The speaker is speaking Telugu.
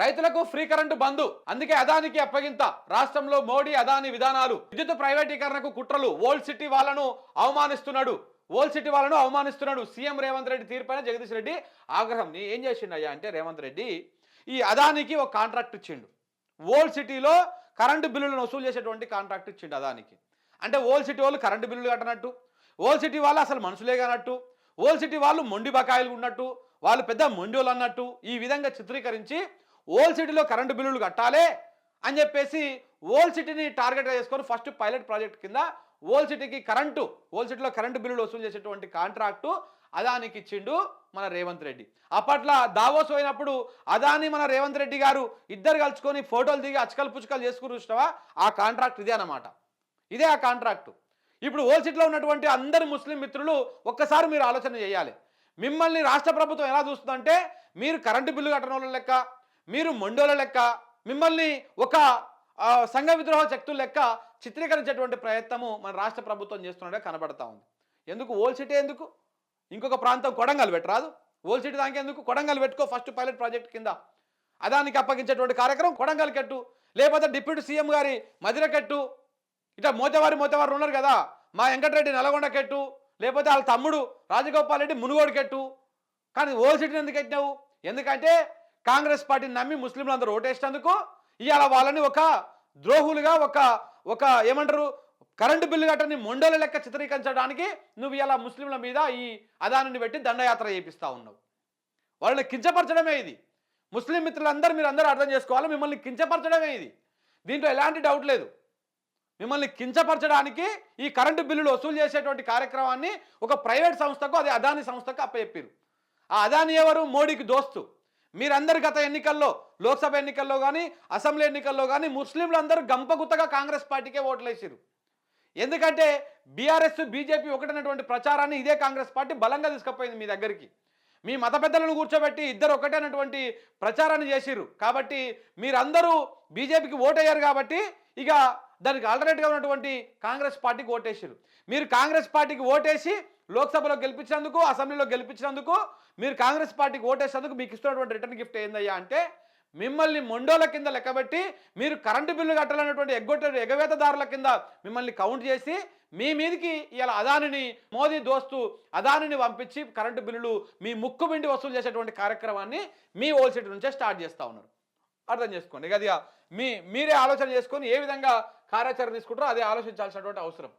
రైతులకు ఫ్రీ కరెంటు బంధు అందుకే అదానికి అప్పగింత. రాష్ట్రంలో మోడీ అదాని విధానాలు. విద్యుత్ ప్రైవేటీకరణకు కుట్రలు. ఓల్డ్ సిటీ వాళ్ళను అవమానిస్తున్నాడు. ఓల్డ్ సిటీ వాళ్ళను అవమానిస్తున్నాడు. సీఎం రేవంత్ రెడ్డి తీర్పైన జగదీష్ రెడ్డి ఆగ్రహం. ఏం చేసిండయ్యా అంటే రేవంత్ రెడ్డి ఈ అదానికి ఒక కాంట్రాక్ట్ ఇచ్చిండు. ఓల్డ్ సిటీలో కరెంటు బిల్లులను వసూలు చేసేటువంటి కాంట్రాక్ట్ ఇచ్చిండు అదానికి. అంటే ఓల్డ్ సిటీ వాళ్ళు కరెంటు బిల్లులు కట్టనట్టు. ఓల్డ్ సిటీ వాళ్ళు అసలు మనుషులే కానట్టు. ఓల్డ్ సిటీ వాళ్ళు మొండి బకాయిలు ఉన్నట్టు. వాళ్ళు పెద్ద మొండోలు అన్నట్టు. ఈ విధంగా చిత్రీకరించి ఓల్డ్ సిటీలో కరెంటు బిల్లులు కట్టాలి అని చెప్పేసి ఓల్డ్ సిటీని టార్గెట్గా చేసుకొని ఫస్ట్ పైలట్ ప్రాజెక్ట్ కింద ఓల్డ్ సిటీకి కరెంటు ఓల్డ్ సిటీలో కరెంటు బిల్లులు వసూలు చేసేటువంటి కాంట్రాక్టు అదానికి ఇచ్చిండు మన రేవంత్ రెడ్డి. అప్పట్లో దావోస్ పోయినప్పుడు అదాని మన రేవంత్ రెడ్డి గారు ఇద్దరు కలుసుకొని ఫోటోలు దిగి అచ్చకలు పుచ్చకలు చేసుకుని చూసినవా? ఆ కాంట్రాక్ట్ ఇదే అన్నమాట. ఇదే ఆ కాంట్రాక్టు. ఇప్పుడు ఓల్డ్ సిటీలో ఉన్నటువంటి అందరు ముస్లిం మిత్రులు ఒక్కసారి మీరు ఆలోచన చేయాలి. మిమ్మల్ని రాష్ట్ర ప్రభుత్వం ఎలా చూస్తుందంటే మీరు కరెంటు బిల్లు కట్టడం లెక్క మీరు మొండోల లెక్క మిమ్మల్ని ఒక సంఘ విద్రోహ శక్తుల లెక్క చిత్రీకరించేటువంటి ప్రయత్నము మన రాష్ట్ర ప్రభుత్వం చేస్తున్నట్టుగా కనబడతా ఉంది. ఎందుకు? ఓల్ సిటీ ఎందుకు? ఇంకొక ప్రాంతం కొడంగల్ పెట్టరాదు? ఓల్ సిటీ దానికి ఎందుకు? కొడంగల్ పెట్టుకో ఫస్ట్ పైలట్ ప్రాజెక్ట్ కింద. అదానికి అప్పగించేటువంటి కార్యక్రమం కొడంగల్ కట్టు. లేకపోతే డిప్యూటీ సీఎం గారి మధిర కట్టు. ఇట్లా మోతవారి మోతవారు ఉన్నారు కదా. మా వెంకటరెడ్డి నల్గొండ కట్టు. లేకపోతే వాళ్ళ తమ్ముడు రాజగోపాల్ రెడ్డి మునుగోడు కట్టు. కానీ ఓల్ సిటీని ఎందుకు కట్టినావు ఎందుకంటే కాంగ్రెస్ పార్టీని నమ్మి ముస్లింలు అందరూ ఓటేసినందుకు ఇవాళ వాళ్ళని ఒక ద్రోహులుగా ఒక ఒక ఏమంటారు కరెంటు బిల్లు కట్టని మొండల లెక్క చిత్రీకరించడానికి నువ్వు ఇలా ముస్లింల మీద ఈ అదానిని పెట్టి దండయాత్ర చేపిస్తూ ఉన్నావు. వాళ్ళని కించపరచడమే ఇది. ముస్లిం మిత్రులందరూ మీరు అందరూ అర్థం చేసుకోవాలి మిమ్మల్ని కించపరచడమే ఇది. దీంట్లో ఎలాంటి డౌట్ లేదు. మిమ్మల్ని కించపరచడానికి ఈ కరెంటు బిల్లులు వసూలు చేసేటువంటి కార్యక్రమాన్ని ఒక ప్రైవేట్ సంస్థకు అది అదాని సంస్థకు అప్పచెప్పారు. ఆ అదాని ఎవరు? మోడీకి దోస్తు. మీరందరు గత ఎన్నికల్లో లోక్సభ ఎన్నికల్లో కానీ అసెంబ్లీ ఎన్నికల్లో కానీ ముస్లింలందరూ గంపగుత్తగా కాంగ్రెస్ పార్టీకే ఓట్లేసారు ఎందుకంటే బీఆర్ఎస్ బీజేపీ ఒకటైనటువంటి ప్రచారాన్ని ఇదే కాంగ్రెస్ పార్టీ బలంగా తీసుకుపోయింది మీ దగ్గరికి. మీ మత పెద్దలను కూర్చోబెట్టి ఇద్దరు ఒకటైనటువంటి ప్రచారాన్ని చేసిర్రు. కాబట్టి మీరందరూ బీజేపీకి ఓటయ్యారు కాబట్టి ఇక దానికి ఆల్టర్నేట్గా ఉన్నటువంటి కాంగ్రెస్ పార్టీకి ఓటేసారు మీరు కాంగ్రెస్ పార్టీకి ఓటేసి లోక్సభలో గెలిపించినందుకు అసెంబ్లీలో గెలిపించినందుకు మీరు కాంగ్రెస్ పార్టీకి ఓటేసినందుకు మీకు ఇస్తున్నటువంటి రిటర్న్ గిఫ్ట్ ఏందయ్యా అంటే మిమ్మల్ని మొండోల కింద లెక్కబెట్టి మీరు కరెంటు బిల్లు కట్టాలన్నటువంటి ఎగ్గొట్టే ఎగవేతదారుల కింద మిమ్మల్ని కౌంట్ చేసి మీ మీదకి ఇలా అదానిని మోదీ దోస్తు అదానిని పంపించి కరెంటు బిల్లులు మీ ముక్కు మిండి వసూలు చేసేటువంటి కార్యక్రమాన్ని మీ హోల్సేట్ నుంచే స్టార్ట్ చేస్తూ ఉన్నారు. అర్థం చేసుకోండి. ఇక అది మీ మీరే ఆలోచన చేసుకొని ఏ విధంగా కార్యాచరణ తీసుకుంటారో అదే ఆలోచించాల్సినటువంటి అవసరం.